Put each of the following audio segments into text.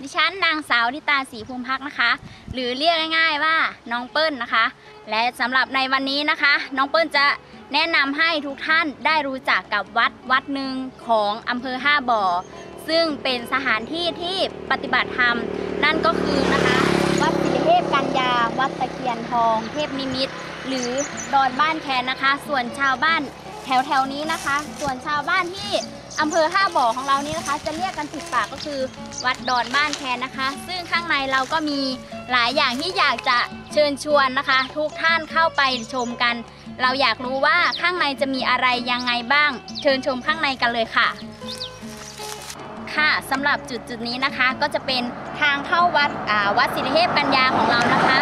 ริฉันนางสาวนิตาศรีภูมิพักนะคะ หรือเรียกง่าย ๆว่าน้องเปิ้ลนะคะ และสำหรับในวันนี้นะคะ น้องเปิ้ลจะแนะนำให้ทุกท่านได้รู้จักกับวัดวัดหนึ่งของอำเภอห้าบ่อ ซึ่งเป็นสถานที่ที่ปฏิบัติธรรม นั่นก็คือนะคะ วัดสิริเทพกัญญา วัดตะเคียนทอง เทพนิมิตรหรือดอนบ้านแคนนะคะ ส่วนชาวบ้านแถวแถวๆนี้นะคะ ส่วนชาวบ้านที่ อำเภอห้าบ่อของเรานี้นะคะ จะเรียกกันติดปากก็คือวัดดอนบ้านแคนนะคะ ซึ่งข้างในเราก็มีหลายอย่างที่อยากจะเชิญชวนนะคะ ทุกท่านเข้าไปชมกัน เราอยากรู้ว่าข้างในจะมีอะไรยังไงบ้าง เชิญชมข้างในกันเลยค่ะ ค่ะสำหรับจุดจุดนี้นะคะก็จะเป็นทางเข้าวัดวัดสิริเทพกัญญาของเรานะคะ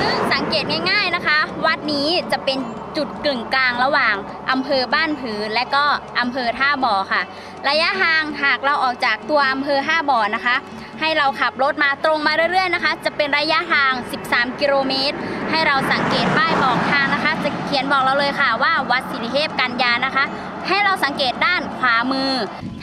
ซึ่งสังเกตง่าย ๆนะคะ วัดนี้จะเป็นจุดกึ่งกลางระหว่างอำเภอบ้านผือและก็อำเภอท่าบ่อค่ะ ระยะห่างหากเราออกจากตัวอำเภอท่าบ่อนะคะ ให้เราขับรถมาตรงมาเรื่อยๆนะคะ จะเป็นระยะทาง 13 กิโลเมตร ให้เราสังเกตป้ายบอกทางนะคะ เขียนบอกเราเลยค่ะว่าวัดสิริเทพกัญญานะคะ ให้เราสังเกตด้านขวามือ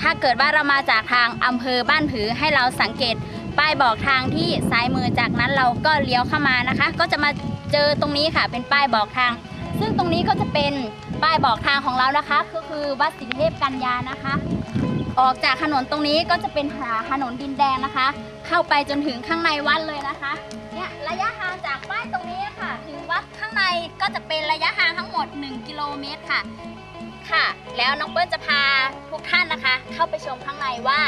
ถ้าเกิดว่าเรามาจากทางอำเภอบ้านผือให้เราสังเกตป้ายบอกทางที่ซ้ายมือจากนั้นเราก็เลี้ยวเข้ามานะคะ ก็จะมาเจอตรงนี้ค่ะ เป็นป้ายบอกทาง ซึ่งตรงนี้ก็จะเป็นป้ายบอกทางของเรานะคะ ก็คือวัดสิริเทพกัญญานะคะ ออกจากถนนตรงนี้ก็จะเป็นหาถนนดินแดงนะคะ เข้าไปจนถึงข้างในวัดเลยนะคะ เนี่ยระยะทางจากป้ายตรงนี้ค่ะ ถึงวัดข้างในก็จะเป็นระยะทางทั้งหมด 1 กิโลเมตรค่ะ ค่ะ แล้วน้องเปิ้ลจะพาทุกท่านนะคะ เข้าไปชมข้างในว่า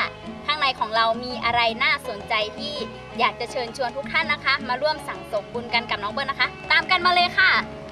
ข้างในของเรามีอะไรน่าสนใจที่อยากจะเชิญชวนทุกท่านนะคะ มาร่วมสั่งสมบุญกันกับน้องเปิ้ลนะคะ ตามกันมาเลยค่ะค่ะ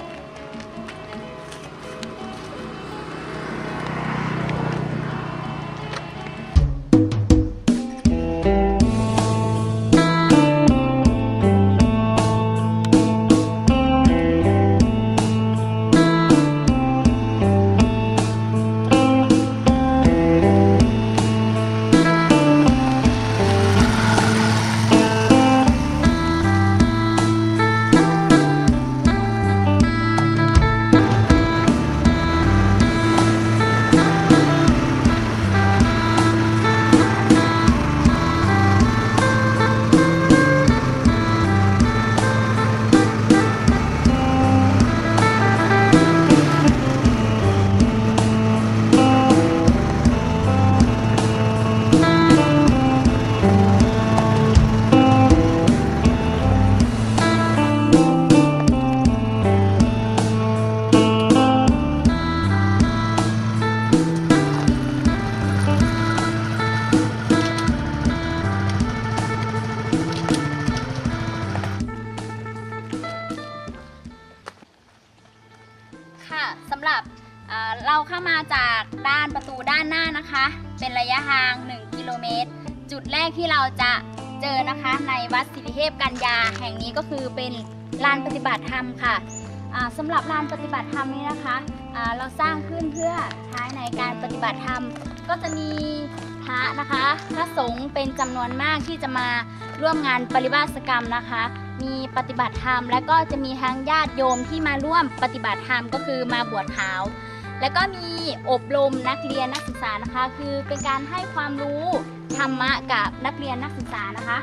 ำหรับลานปฏิบัติธรรมนี้นะคะอ่าเราสร้างขึ้นเพื่อใช้ในการปฏิบัติธรรม ก็จะมีพระนะคะพระสงฆ์เป็นจำนวนมากที่จะมาร่วมงานปริวาสกรรมนะคะ มีปฏิบัติธรรม และก็จะมีทั้งญาติโยมที่มาร่วมปฏิบัติธรรมก็คือมาบวชขาว แล้วก็มีอบรมนักเรียนนักศึกษานะคะ คือเป็นการให้ความรู้ธรรมะกับนักเรียนนักศึกษานะคะ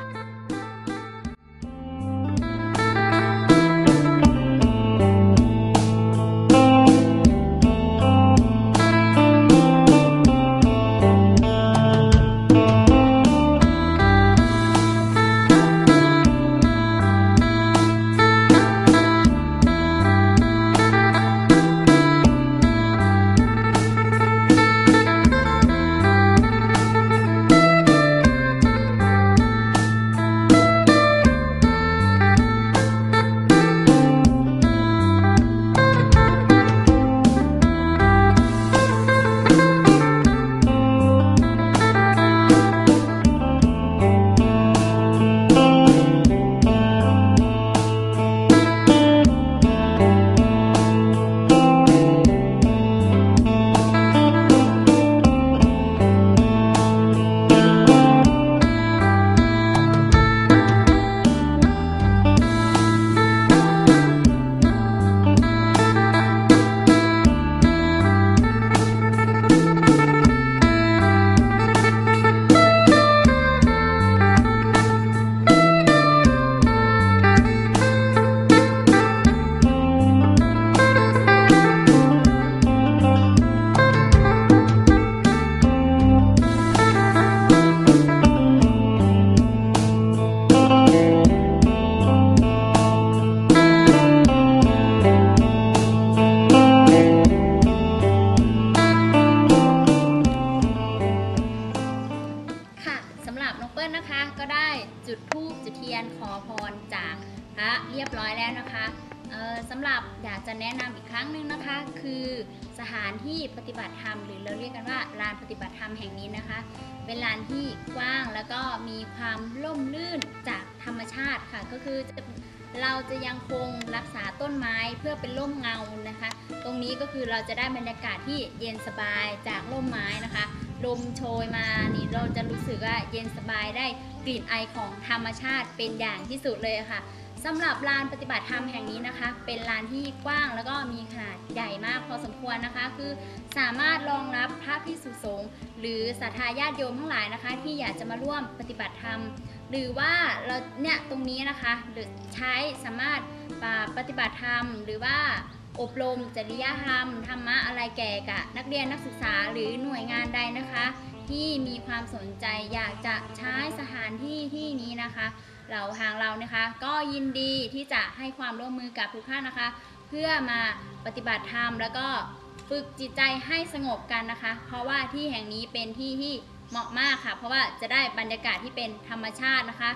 จะยังคงรักษาต้นไม้เพื่อเป็นร่มเงานะคะ ตรงนี้ก็คือเราจะได้บรรยากาศที่เย็นสบายจากร่มไม้นะคะลมโชยมานี่เราจะรู้สึกว่าเย็นสบายได้กลิ่นไอของธรรมชาติเป็นอย่างที่สุดเลยค่ะสำหรับลานปฏิบัติธรรมแห่งนี้นะคะ เป็นลานที่กว้างแล้วก็มีขนาดใหญ่มากพอสมควรนะคะ คือสามารถรองรับพระภิกษุสงฆ์หรือศรัทธาญาติโยมทั้งหลายนะคะ ที่อยากจะมาร่วมปฏิบัติธรรม หรือว่าเราเนี่ยตรงนี้นะคะหรือใช้สามารถปฏิบัติธรรม หรือว่าอบรมจริยธรรมธรรมะอะไรแก่กับนักเรียนนักศึกษาหรือหน่วยงานใดนะคะ ที่มีความสนใจอยากจะใช้สถานที่ที่นี้นะคะ เราทางเรานะคะก็ยินดีที่จะให้ความร่วมมือกับทุกท่านนะคะ เพื่อมาปฏิบัติธรรมแล้วก็ฝึกจิตใจให้สงบกันนะคะ เพราะว่าที่แห่งนี้เป็นที่ที่ เหมาะมากค่ะ เพราะว่าจะได้บรรยากาศที่เป็นธรรมชาตินะคะ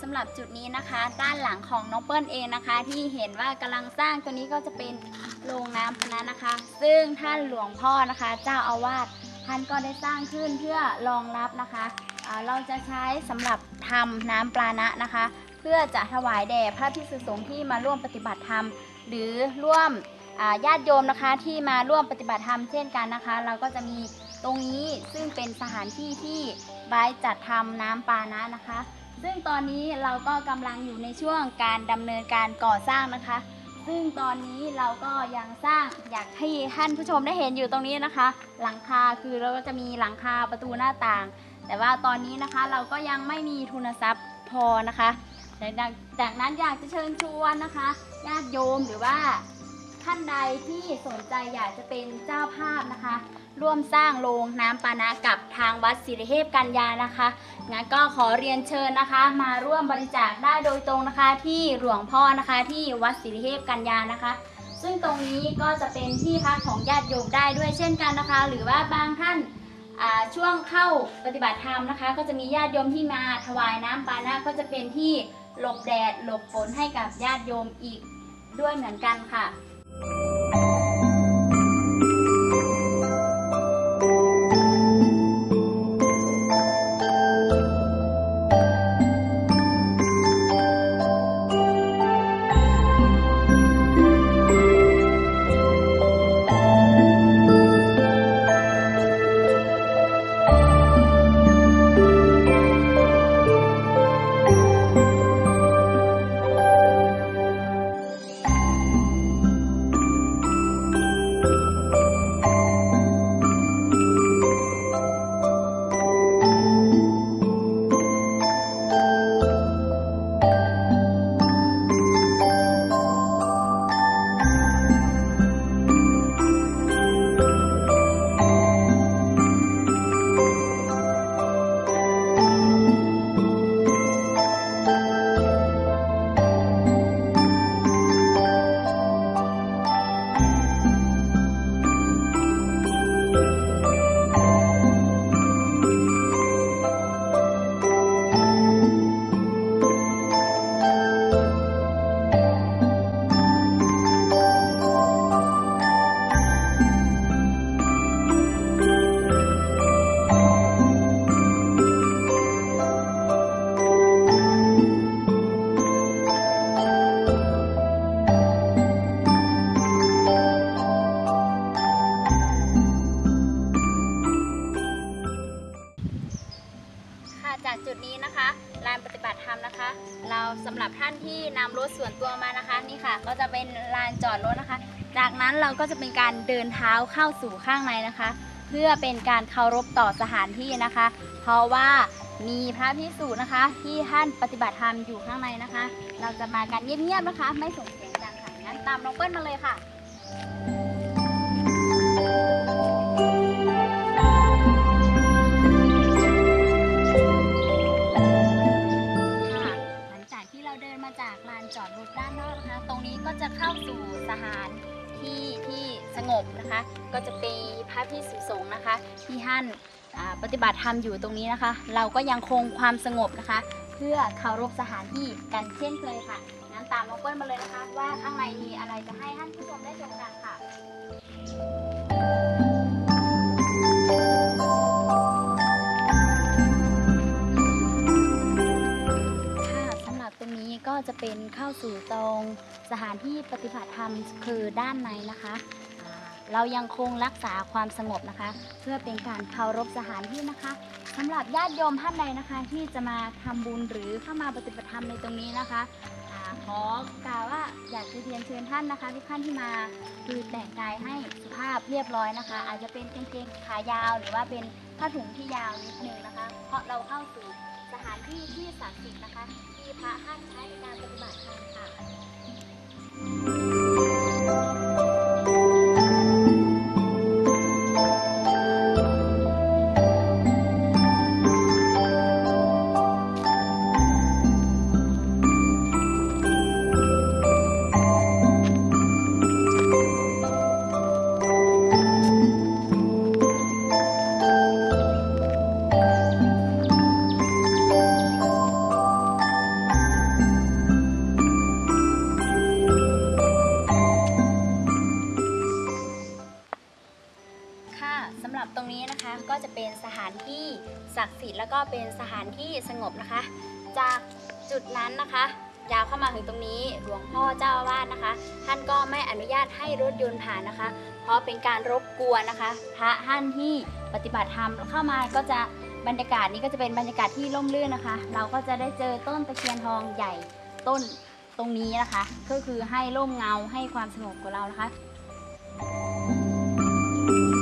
สำหรับจุดนี้นะคะ ด้านหลังของน้องเปิ้ลเองนะคะ ที่เห็นว่ากำลังสร้างตัวนี้ก็จะเป็นโรงน้ำพนะนะคะ ซึ่งท่านหลวงพ่อนะคะ เจ้าอาวาสท่านก็ได้สร้างขึ้นเพื่อรองรับนะคะอ่าเราจะใช้สำหรับทำน้ำปลานะนะคะ เพื่อจะถวายแด่พระภิกษุสงฆ์ที่มาร่วมปฏิบัติธรรม หรือร่วมญาติโยมนะคะที่มาร่วมปฏิบัติธรรมเช่นกันนะคะ เราก็จะมีตรงนี้ซึ่งเป็นสถานที่ที่ไว้จัดทำน้ำปานะนะคะ ซึ่งตอนนี้เราก็กำลังอยู่ในช่วงการดำเนินการก่อสร้างนะคะ ซึ่งตอนนี้เราก็ยังสร้างอยากให้ท่านผู้ชมได้เห็นอยู่ตรงนี้นะคะ หลังคาคือเราก็จะมีหลังคาประตูหน้าต่าง แต่ว่าตอนนี้นะคะเราก็ยังไม่มีทุนทรัพย์พอนะคะแต่ดังจากนั้นอยากจะเชิญชวนนะคะญาติโยมหรือว่า ท่านใดที่สนใจอยากจะเป็นเจ้าภาพนะคะ ร่วมสร้างโรงน้ำปานะกับทางวัดศิริเทพกัญญานะคะงั้นก็ขอเรียนเชิญนะคะ มาร่วมบริจาคได้โดยตรงนะคะที่หลวงพ่อนะคะที่วัดศิริเทพกัญญานะคะ ซึ่งตรงนี้ก็จะเป็นที่พักของญาติโยมได้ด้วยเช่นกันนะคะ หรือว่าบางท่านช่วงเข้าปฏิบัติธรรมนะคะ ก็จะมีญาติโยมที่มาถวายน้ำปานะก็จะเป็นที่หลบแดดหลบฝนให้กับญาติโยมอีกด้วยเหมือนกันค่ะ ค่ เท้าเข้าสู่ข้างในนะคะ เพื่อเป็นการเคารพต่อสถานที่นะคะ เพราะว่ามีพระพิสุนะคะ ที่ท่านปฏิบัติธรรมอยู่ข้างในนะคะ เราจะมากันเงียบๆนะคะ ไม่ส่งเสียงดังค่ะงั้นตามน้องเปิ้ลมาเลยค่ะาปฏิบัติธรรมอยู่ตรงนี้นะคะ เราก็ยังคงความสงบนะคะ เพื่อเคารพสถานที่กันเช่นเคยค่ะงั้นตามน้องเปิ้ลมาเลยนะคะ ว่าข้างในมีอะไรจะให้ท่านผู้ชมได้ชมกันค่ะสำหรับตรงนี้ก็จะเป็นเข้าสู่ตรงสถานที่ปฏิบัติธรรมคือด้านในนะคะ เรายังคงรักษาความสงบนะคะ เพื่อเป็นการเคารพสถานที่นะคะสำหรับญาติโยมท่านใดนะคะ ที่จะมาทำบุญหรือเข้ามาปฏิบัติธรรมในตรงนี้นะคะอาขอกล่าวว่าอยากจะเรียนเชิญท่านนะคะทุกท่านที่มาคือแต่งกายให้สุภาพเรียบร้อยนะคะ อาจจะเป็นกางเกงขายาว หรือว่าเป็นผ้าถุงที่ยาวนิดนึงนะคะ เพราะเราเข้าสู่สถานที่ที่ศักดิ์สิทธิ์นะคะ ที่พระท่านใช้ในการปฏิบัติธรรมค่ะ ค่ะสำหรับตรงนี้นะคะก็จะเป็นสถานที่ศักดิ์สิทธิ์แล้วก็เป็นสถานที่สงบนะคะ จากจุดนั้นนะคะยาวเข้ามาถึงตรงนี้หลวงพ่อเจ้าอาวาสนะคะ ท่านก็ไม่อนุญาตให้รถยนต์ผ่านนะคะ เพราะเป็นการรบกวนนะคะ พระท่านที่ปฏิบัติธรรมเข้ามาก็จะบรรยากาศนี้ก็จะเป็นบรรยากาศที่ร่มรื่นนะคะ เราก็จะได้เจอต้นตะเคียนทองใหญ่ต้นตรงนี้นะคะ ก็คือให้ร่มเงาให้ความสงบกับเรานะคะส่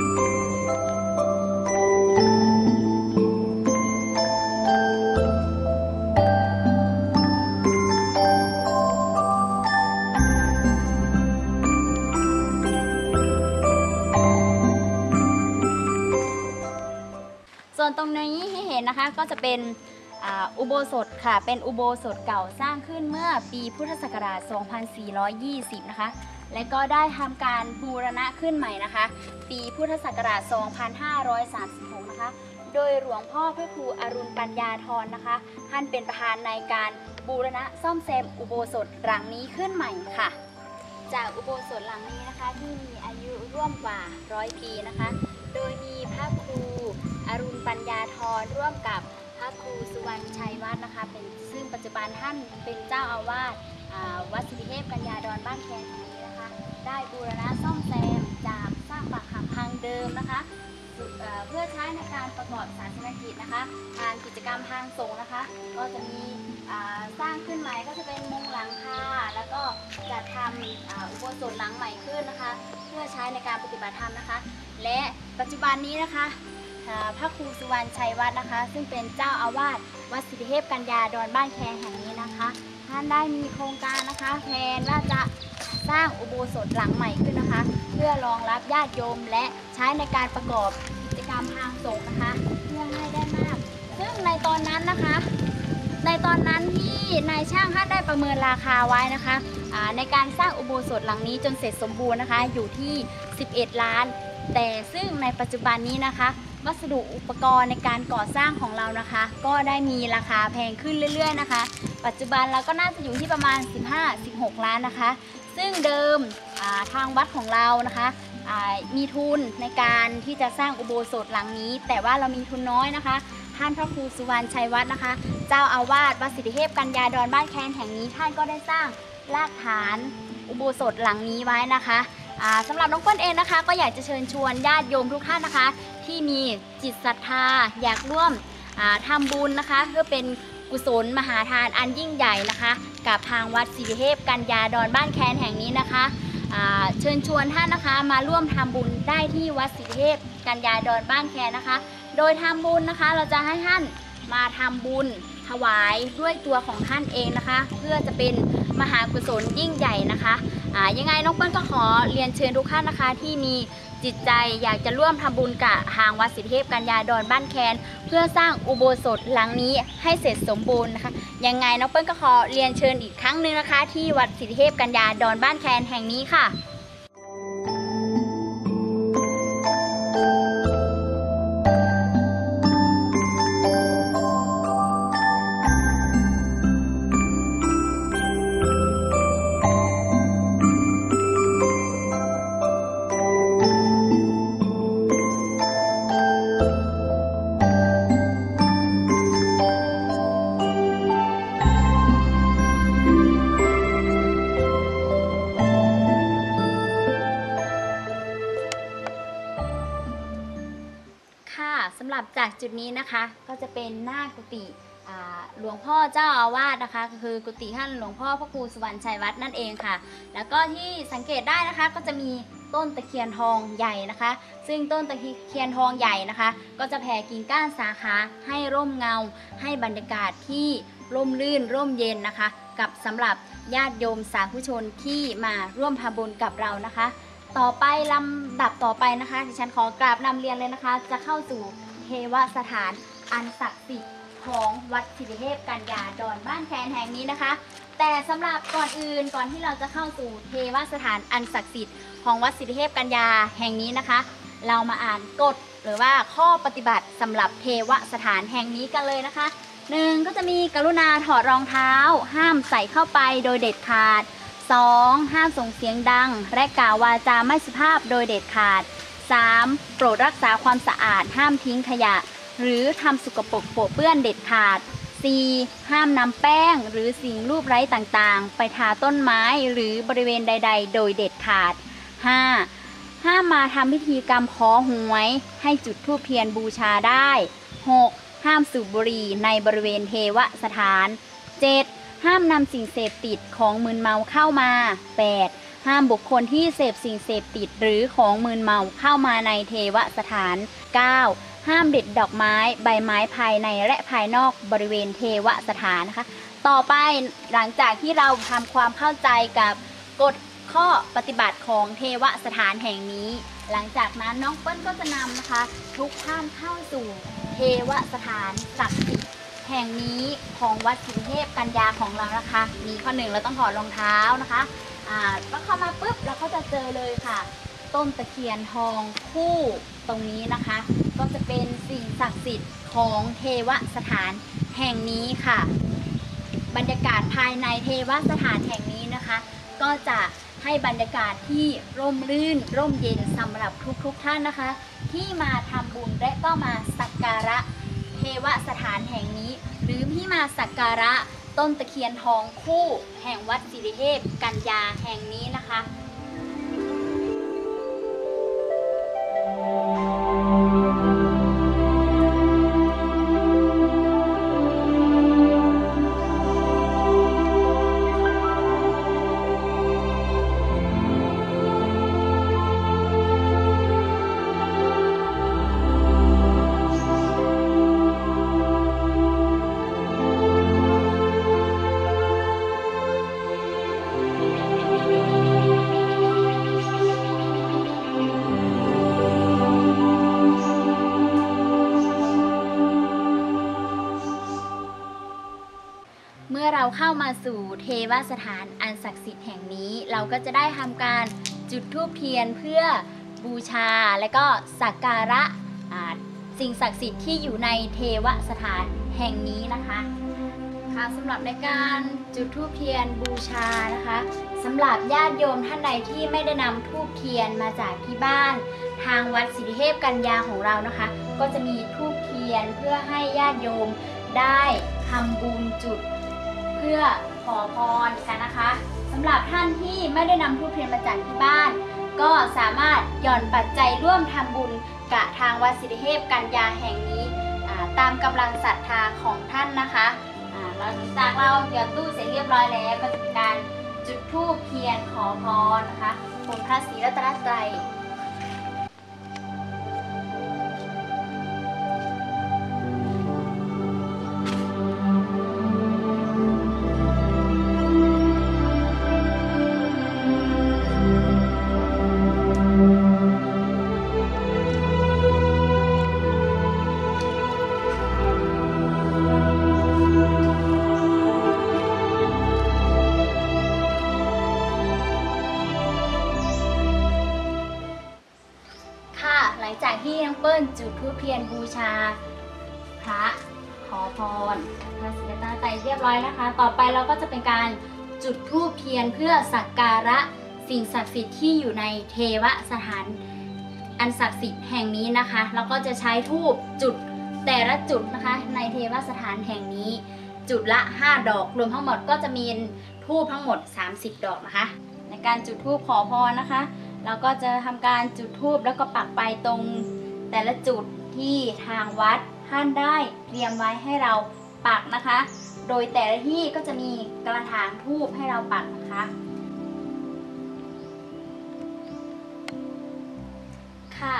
นะคะ ก็จะเป็นอุโบสถค่ะ เป็นอุโบสถเก่าสร้างขึ้นเมื่อปีพุทธศักราช 2420 นะคะ และก็ได้ทำการบูรณะขึ้นใหม่นะคะ ปีพุทธศักราช 2536 นะคะ โดยหลวงพ่อพระครูอรุณปัญญาธรนะคะ ท่านเป็นประธานในการบูรณะซ่อมแซมอุโบสถหลังนี้ขึ้นใหม่ค่ะ จากอุโบสถหลังนี้นะคะที่มีอายุร่วมกว่าร้อยปีนะคะ โดยมีพระครู อรุณปัญญาธรร่วมกับพระครูสุวรรณชัยวัฒน์นะคะเป็นซึ่งปัจจุบันท่านเป็นเจ้าอาวาสวัดสิริเทพกัญญาดอนบ้านแคนแห่งนี้นะคะ ได้บูรณะซ่อมแซมจากสร้างปากหักพังเดิมนะคะเพื่อใช้ในการประกอบศาสนกิจนะคะทางกิจกรรมทางสงฆ์นะคะ ก็จะมีสร้างขึ้นใหม่ก็จะเป็นมุงหลังคาแล้วก็จัดทำอุโบสถหลังใหม่ขึ้นนะคะ เพื่อใช้ในการปฏิบัติธรรมนะคะ และปัจจุบันนี้นะคะ พระครูสุวรรณชัยวัฒน์นะคะ ซึ่งเป็นเจ้าอาวาสวัดสิริเทพกัญญาดอนบ้านแคแห่งนี้นะคะ ท่านได้มีโครงการนะคะแผนว่าจะสร้างอุโบสถหลังใหม่ขึ้นนะคะ เพื่อรองรับญาติโยมและใช้ในการประกอบกิจกรรมทางสงฆ์นะคะเพื่อให้ได้มาก ซึ่งในตอนนั้นนะคะ ในตอนนั้นที่นายช่างท่านได้ประเมินราคาไว้นะคะในการสร้างอุโบสถหลังนี้จนเสร็จสมบูรณ์นะคะ อยู่ที่ 11 ล้าน แต่ซึ่งในปัจจุบันนี้นะคะ วัสดุอุปกรณ์ในการก่อสร้างของเรานะคะ ก็ได้มีราคาแพงขึ้นเรื่อยๆนะคะ ปัจจุบันเราก็น่าจะอยู่ที่ประมาณ 15-16 ล้านนะคะ ซึ่งเดิมาทางวัดของเรานะคะมีทุนในการที่จะสร้างอุโบสถหลังนี้ แต่ว่าเรามีทุนน้อยนะคะ ท่านพระครูสุวรรณชัยวัฒน์นะคะ เจ้าอาวาสวัดสิริเทพกัญญาดอนบ้านแคนแห่งนี้ท่านก็ได้สร้างรากฐานอุโบสถหลังนี้ไว้นะคะ สำหรับน้องเปิ้ลเองนะคะ ก็อยากจะเชิญชวนญาติโยมทุกท่านนะคะ ที่มีจิตศรัทธาอยากร่วมอ่าทำบุญนะคะ เพื่อเป็นกุศลมหาทานอันยิ่งใหญ่นะคะ กับทางวัดสิริเทพกัญญาดอนบ้านแคนแห่งนี้นะคะเชิญชวนท่านนะคะมาร่วมทำบุญได้ที่วัดสิริเทพกัญญาดอนบ้านแคนนะคะ โดยทำบุญนะคะเราจะให้ท่านมาทำบุญถวายด้วยตัวของท่านเองนะคะ เพื่อจะเป็นมหากุศลยิ่งใหญ่นะคะ อ่ายังไงน้องเปิ้ลก็ขอเรียนเชิญทุกท่านนะคะ ที่มีจิตใจอยากจะร่วมทำบุญกับทางวัดสิทธิเทพกัญญาดอนบ้านแคน เพื่อสร้างอุโบสถหลังนี้ให้เสร็จสมบูรณ์นะคะ ยังไงน้องเปิ้ลก็ขอเรียนเชิญอีกครั้งหนึ่งนะคะ ที่วัดสิทธิเทพกัญญาดอนบ้านแคนแห่งนี้ค่ะ ดนี้นะคะ ก็จะเป็นหน้ากุฏิหลวงพ่อเจ้าอาวาสนะคะ คือกุฏิท่านหลวงพ่อพระครูสุวรรณชัยวัดนั่นเองค่ะ แล้วก็ที่สังเกตได้นะคะก็จะมีต้นตะเคียนทองใหญ่นะคะ ซึ่งต้นตะเคียนทองใหญ่นะคะ ก็จะแผ่กิ่งก้านสาขาให้ร่มเงา ให้บรรยากาศที่ร่มรื่นร่มเย็นนะคะ กับสำหรับญาติโยมสาธุชนที่มาร่วมทำบุญกับเรานะคะ ต่อไปลำดับต่อไปนะคะ ดิฉันขอกราบนำเรียนเลยนะคะ จะเข้าสู่ ทวสถานอันศักดิ์สิทธิ์ของวัดสิริเทพกัญญาดอนบ้านแคนแห่งนี้นะคะ แต่สำหรับก่อนอื่นก่อนที่เราจะเข้าสู่เทวสถานอันศักดิ์สิทธิ์ของวัดสิริเทพกัญญาแห่งนี้นะคะ เรามาอ่านกฎหรือว่าข้อปฏิบัติสำหรับเทวสถานแห่งนี้กันเลยนะคะหนึ่งก็จะมีกรุณาถอดรองเท้า ห้ามใส่เข้าไปโดยเด็ดขาด 2. ห้ามส่งเสียงดัง และกล่าววาจาไม่สุภาพโดยเด็ดขาด 3. โปรดรักษาความสะอาดห้ามทิ้งขยะ หรือทำสกปรกโปะเปื้อนเด็ดขาด 4. ห้ามนำแป้งหรือสิ่งรูปไร้ต่างๆ ไปทาต้นไม้หรือบริเวณใด ๆ โดยเด็ดขาด 5. ห้ามมาทำพิธีกรรมขอหวย ให้จุดธูปเทียนบูชาได้ 6. ห้ามสูบบุหรี่ในบริเวณเทวสถาน 7. ห้ามนำสิ่งเสพติดของมึนเมาเข้ามา 8. ห้ามบุคคลที่เสพสิ่งเสพติดหรือของมึนเมาเข้ามาในเทวสถาน 9. ห้ามเด็ดดอกไม้ใบไม้ภายในและภายนอกบริเวณเทวสถานนะคะต่อไปหลังจากที่เราทำความเข้าใจกับกฎข้อปฏิบัติของเทวสถานแห่งนี้ หลังจากนั้นน้องเปิ้ลก็จะนำนะคะ ทุกท่านเข้าสู่เทวสถานศักดิ์สิทธิ์แห่งนี้ของวัดสิงเทพกัญญาของเรานะคะ มีข้อหนึ่งเราต้องถอดรองเท้านะคะ อ่าแล้วเข้ามาปุ๊บเราก็จะเจอเลยค่ะ ต้นตะเคียนทองคู่ตรงนี้นะคะ ก็จะเป็นสิ่งศักดิ์สิทธิ์ของเทวสถานแห่งนี้ค่ะ บรรยากาศภายในเทวสถานแห่งนี้นะคะ ก็จะให้บรรยากาศที่ร่มรื่น ร่มเย็นสำหรับทุกๆทท่านนะคะ ที่มาทำบุญและก็มาสักการะเทวสถานแห่งนี้ หรือที่มาสักการะ ต้นตะเคียนทองคู่แห่งวัดสิริเทพกัญญาแห่งนี้นะคะ เราเข้ามาสู่เทวสถานอันศักดิ์สิทธิ์แห่งนี้ เราก็จะได้ทำการจุดธูปเทียนเพื่อบูชาและก็สักการะสิ่งศักดิ์สิทธิ์ที่อยู่ในเทวสถานแห่งนี้นะคะค่ะสำหรับในการจุดธูปเทียนบูชานะคะสำหรับญาติโยมท่านใดที่ไม่ได้นำธูปเทียนมาจากที่บ้าน ทางวัดสิริเทพกัญญาของเรานะคะ ก็จะมีธูปเทียนเพื่อให้ญาติโยมได้ทำบุญจุด พื่อขอพรกันนะคะสำหรับท่านที่ไม่ได้นำทูปเทียนมาจากที่บ้าน ก็สามารถหย่อนปัจจัยร่วมทำบุญกับทางวัดสิริเทพกัญญาแห่งนี้ตามกำลังศรัทธาของท่านนะคะหลังจากเราหย่อนตู้เสร็จเรียบร้อยแล้วก็จะมีการจุดธูปเทียนขอพรนะคะคุณพระศรีรัตนตรัย สิ่งศักดิ์สิทธิ์ที่อยู่ในเทวสถานอันศักดิ์สิทธิ์แห่งนี้นะคะแล้วก็จะใช้ธูปจุดแต่ละจุดนะคะ ในเทวสถานแห่งนี้ จุดละ 5 ดอกรวมทั้งหมดก็จะมีธูปทั้งหมด 30 ดอกนะคะ ในการจุดธูปขอพรนะคะ เราก็จะทำการจุดธูปแล้วก็ปักไปตรงแต่ละจุดที่ทางวัดท่านได้เตรียมไว้ให้เราปักนะคะ โดยแต่ละที่ก็จะมีกระถางทูบให้เราปักนะคะ ค่ะ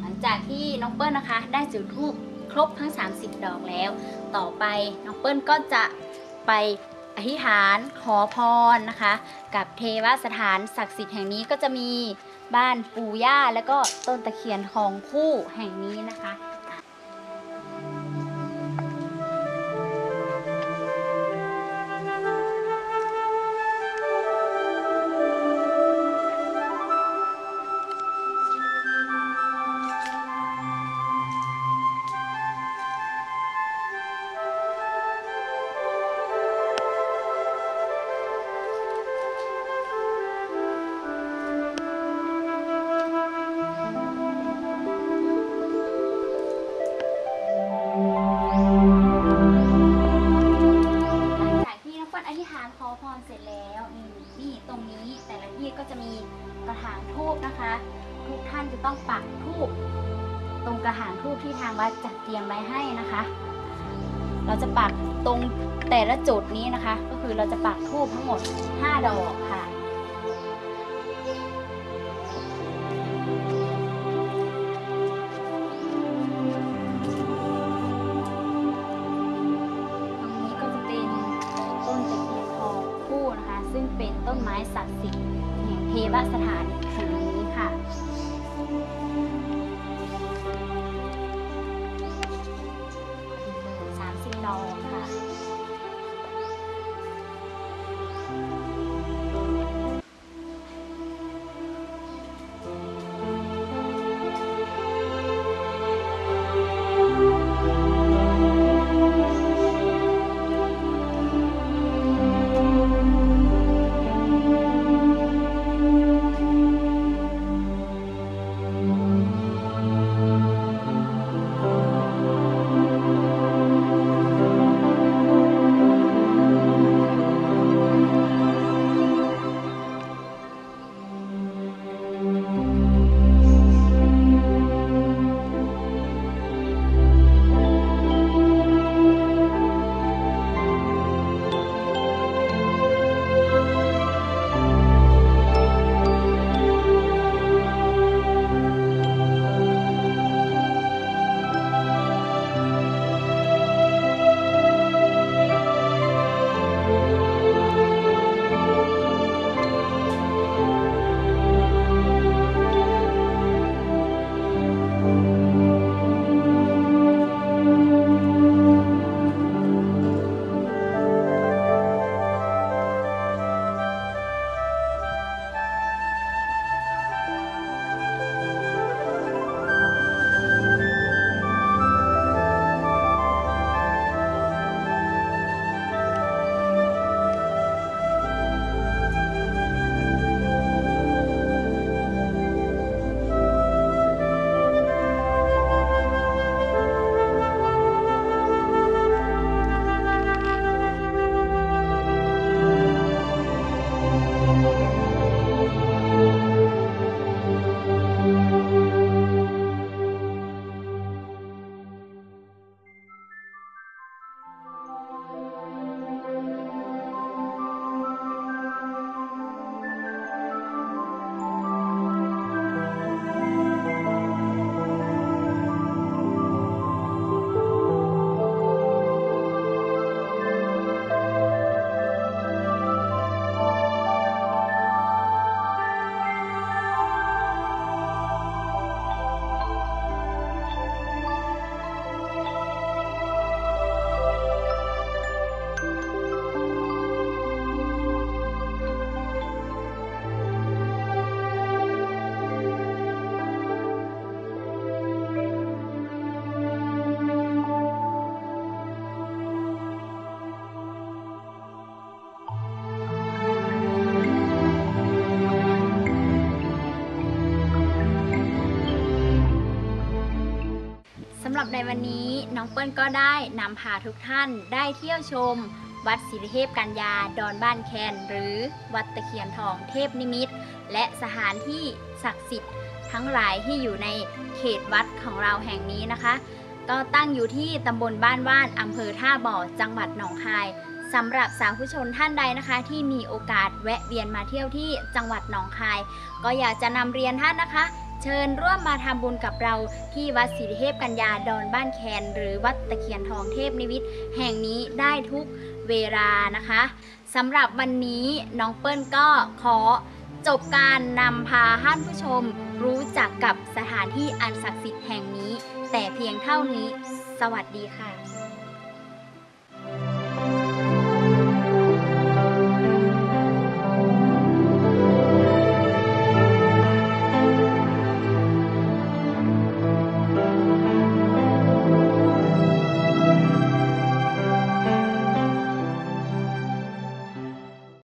หลังจากที่น้องเปิ้ลนะคะ ได้จุดธูปครบทั้ง 30 ดอกแล้ว ต่อไปน้องเปิ้ลก็จะไปอธิษฐานขอพรนะคะ กับเทวสถานศักดิ์สิทธิ์แห่งนี้ก็จะมีบ้านปู่ย่าแล้วก็ต้นตะเคียนทองคู่แห่งนี้นะคะ ศักดิ์สิทธิ์แห่งเทวสถาน ในวันนี้น้องเปิ้ลก็ได้นำพาทุกท่านได้เที่ยวชม วัดศิริเทพกัญญาดอนบ้านแคน หรือวัดตะเคียนทองเทพนิมิต และสถานที่ศักดิ์สิทธิ์ทั้งหลายที่อยู่ในเขตวัดของเราแห่งนี้นะคะ ก็ตั้งอยู่ที่ตำบลบ้านว่านอำเภอท่าบ่อจังหวัดหนองคายสำหรับสาวผู้ชนท่านใดนะคะ ที่มีโอกาสแวะเวียนมาเที่ยวที่จังหวัดหนองคาย ก็อยากจะนำเรียนท่านนะคะ เชิญร่วมมาทำบุญกับเราที่วัดศรีเทพกัญญาดอนบ้านแคน หรือวัดตะเคียนทองเทพนิวิตแห่งนี้ได้ทุกเวลานะคะสำหรับวันนี้น้องเปิ้ลก็ขอจบการนำพาท่านผู้ชมรู้จักกับสถานที่อันศักดิ์สิทธิ์แห่งนี้ แต่เพียงเท่านี้ สวัสดีค่ะ